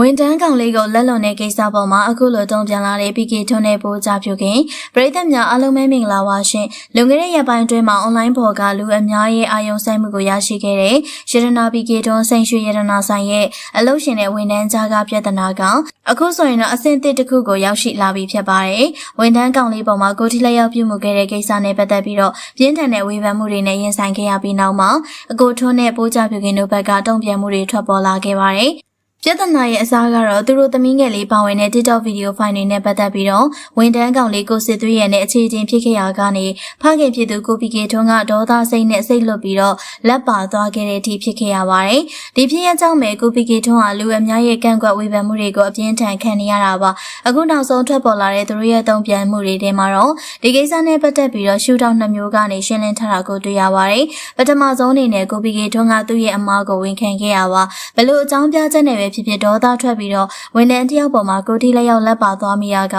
ဝန်တန်းကောင်လေးကိုလက်လွန်တဲ့ကိစ္စပေါ်မှာအခုလိုတုံ့ပြန်လာတဲ့ PK ထွန်းတဲ့ပိုးကြပြုခင်ပရိသတ်များအားလုံးပဲမင်္ဂလာပါရှင်လွန်ခဲ့တဲ့ရက်ပိုင်းအတွင်းမှာ online ပေါ်ကလူအများရဲ့အာရုံစိုက်မှုကိုရရှိခဲ့တဲ့ရတနာ PK ထွန်းစိန်ရွှေရတနာဆိုင်ရဲ့အလုပ်ရှင်တဲ့ဝန်တန်းကြားကပြဿနာကအခုဆိုရင်တော့အဆင့်တစ်တစ်ခုကိုရောက်ရှိလာပြီဖြစ်ပါတယ်ဝန်တန်းကောင်လေးပေါ်မှာကိုတိလက်ရောက်ပြုမှုခဲ့တဲ့ကိစ္စနဲ့ပတ်သက်ပြီးတော့ပြင်းထန်တဲ့ဝေဖန်မှုတွေနဲ့ရင်ဆိုင်ခဲ့ရပြီးနောက်မှာအကိုထွန်းနဲ့ပိုးကြပြုခင်တို့ဘက်ကတုံ့ပြန်မှုတွေထွက်ပေါ်လာခဲ့ပါတယ် ပြဿနာရဲ့အစားကတော့သူတို့သမီးငယ်လေးပါဝင်တဲ့ TikTok ဗီဒီယိုဖိုင်တွေနဲ့ပတ်သက်ပြီးတော့ဝန်တန်းကောင်လေးကိုစစ်သွေးရနဲ့အခြေချင်းဖြစ်ခဲ့ရကနေဖခင်ဖြစ်သူကိုပီကေထွန်းကဒေါသစိတ်နဲ့စိတ်လွတ်ပြီးတော့လက်ပါသွားခဲ့တဲ့အထိဖြစ်ခဲ့ရပါတယ်။ဒီဖြစ်ရကြောင့်ပဲကိုပီကေထွန်းကလူအများရဲ့ကန့်ကွက်ဝေဖန်မှုတွေကိုအပြင်းထန်ခံနေရတာပါ။အခုနောက်ဆုံးထွက်ပေါ်လာတဲ့သူတို့ရဲ့တုံ့ပြန်မှုတွေထဲမှာတော့ဒီကိစ္စနဲ့ပတ်သက်ပြီးတော့ရှူထောက်နှမျိုးကနေရှင်းလင်းထားတာကိုတွေ့ရပါတယ်။ပထမဆုံးအနေနဲ့ကိုပီကေထွန်းကသူ့ရဲ့အမားကိုဝန်ခံခဲ့ရပါဘလို့အကြောင်းပြချက်နဲ့ပဲဖြစ်ဖြစ်ဒေါသထွက်ပြီးတော့ဝန်ထမ်းတယောက်ပေါ်မှာကိုတီလက်ရောက်လက်ပါသွားမိရက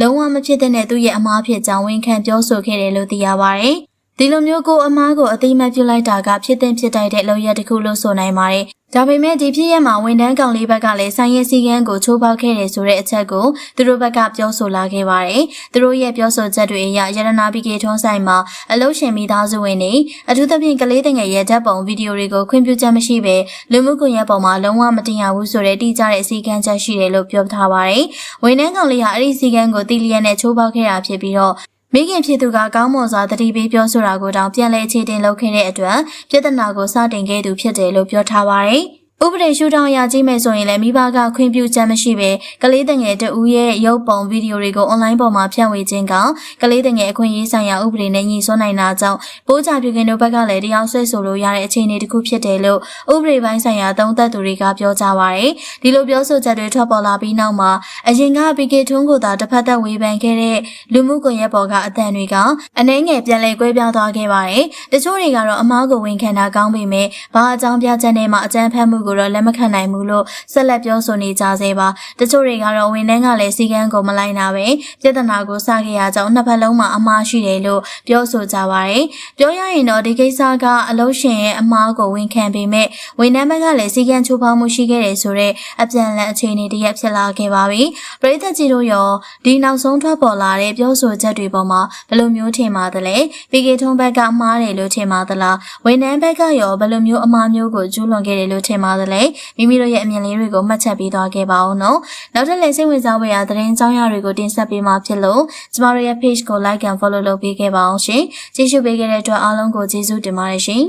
လုံးဝမဖြစ်တဲ့သူ့ရဲ့အမားဖြစ်ကြောင်းဝန်ခံပြောဆိုခဲ့တယ်လို့သိရပါတယ်။ဒီလိုမျိုးကိုအမားကိုအသိမှတ်ပြုလိုက်တာကဖြစ်တဲ့ဖြစ်တိုက်တဲ့လုပ်ရက်တစ်ခုလို့ဆိုနိုင်ပါတယ်။ ဒါပေမဲ့ဒီဖြစ်ရက်မှာဝန်ထမ်းကောင်လေးဘက်ကလည်းဆိုင်ရဲစည်းကမ်းကိုချိုးဖောက်ခဲ့တယ်ဆိုတဲ့အချက်ကိုသူတို့ဘက်ကပြောဆိုလာခဲ့ပါတယ်။သူတို့ရဲ့ပြောဆိုချက်တွေအရရတနာပီကေထွန်းဆိုင်မှာအလုရှင်မိသားစုဝင်တွေအထူးသဖြင့်ကလေးတငယ်ရဲ့ဓာတ်ပုံဗီဒီယိုတွေကိုခွင့်ပြုချက်မရှိဘဲလူမှုကွန်ရက်ပေါ်မှာလုံးဝမတင်ရဘူးဆိုတဲ့တိကျတဲ့အစည်းကမ်းချက်ရှိတယ်လို့ပြောထားပါတယ်။ဝန်ထမ်းကောင်လေးဟာအဲ့ဒီစည်းကမ်းကိုတီလျက်နဲ့ချိုးဖောက်ခဲ့တာဖြစ်ပြီးတော့ မိခင်ဖြစ်သူကကောင်းမွန်စွာတတိပေးပြောဆိုတာကိုတောင်ပြန်လည်အခြေတင်လုပ်ခဲ့တဲ့အတွက်ပြဿနာကိုစတင်ခဲ့သူဖြစ်တယ်လို့ပြောထားပါတယ်။ ဥပဒေရှုထောင့်အရကြည့်မယ်ဆိုရင်လည်းမိဘကခွင့်ပြုချက်မရှိဘဲကလေးတငယ်တဦးရဲ့ရုပ်ပုံဗီဒီယိုတွေကိုအွန်လိုင်းပေါ်မှာဖြန့်ဝေခြင်းကကလေးတငယ်အခွင့်အရေးဆိုင်ရာဥပဒေနဲ့ညီစွန်းနိုင်တာကြောင့်ပိုးကြပြုခင်တို့ဘက်ကလည်းတရားစွဲဆိုလို့ရတဲ့အခြေအနေတစ်ခုဖြစ်တယ်လို့ဥပဒေပိုင်းဆိုင်ရာသုံးသပ်သူတွေကပြောကြပါရယ်ဒီလိုပြောဆိုချက်တွေထွက်ပေါ်လာပြီးနောက်မှာအရင်က PK ထွန်းကိုသာတစ်ဖက်သက်ဝေဖန်ခဲ့တဲ့လူမှုကွန်ရက်ပေါ်ကအသံတွေကအနှဲငယ်ပြန်လည်ကွဲပြားသွားခဲ့ပါတယ်တချို့တွေကတော့အမားကိုဝန်ခံတာကောင်းပေမဲ့ဘာအကြောင်းပြချက်နဲ့မှအကြမ်းဖက်မှုကိုတော့လက်မခံနိုင်ဘူးလို့ဆက်လက်ပြောဆိုနေကြသေးပါတချို့တွေကတော့ဝန်ထမ်းကလည်းစီကန်းကိုမလိုက်နာပဲပြဿနာကိုစခဲ့ရကြောင်းနှစ်ဖက်လုံးမှာအမှားရှိတယ်လို့ပြောဆိုကြပါတယ်ပြောရရင်တော့ဒီကိစ္စကအလုံးရှင်ရဲ့အမှားကိုဝန်ခံပေမဲ့ဝန်ထမ်းဘက်ကလည်းစီကန်းချိုးဖောက်မှုရှိခဲ့တယ်ဆိုတော့အပြန်အလှန်အခြေအနေတရက်ဖြစ်လာခဲ့ပါပြီပရိသတ်ကြီးတို့ရောဒီနောက်ဆုံးထွက်ပေါ်လာတဲ့ပြောဆိုချက်တွေပေါ်မှာဘယ်လိုမျိုးထင်ပါသလဲပီကေထုံးဘက်ကမှားတယ်လို့ထင်ပါသလားဝန်ထမ်းဘက်ကရောဘယ်လိုမျိုးအမှားမျိုးကိုကျူးလွန်ခဲ့တယ်လို့ထင်ပါသလဲမိမိတို့ရဲ့အမြင်လေးတွေကိုမှတ်ချက်ပေးသွားခဲ့ပါအောင်နော်နောက်ထပ်လည်းစိတ်ဝင်စားဖွယ်ရာသတင်းကြောင်းရာတွေကိုတင်ဆက်ပေးမှာဖြစ်လို့ကျမတို့ရဲ့ page ကို like and follow လုပ်ပေးခဲ့ပါအောင်ရှင်ကြည့်ရှုပေးခဲ့တဲ့အတွက်အားလုံးကိုကျေးဇူးတင်ပါတယ်ရှင်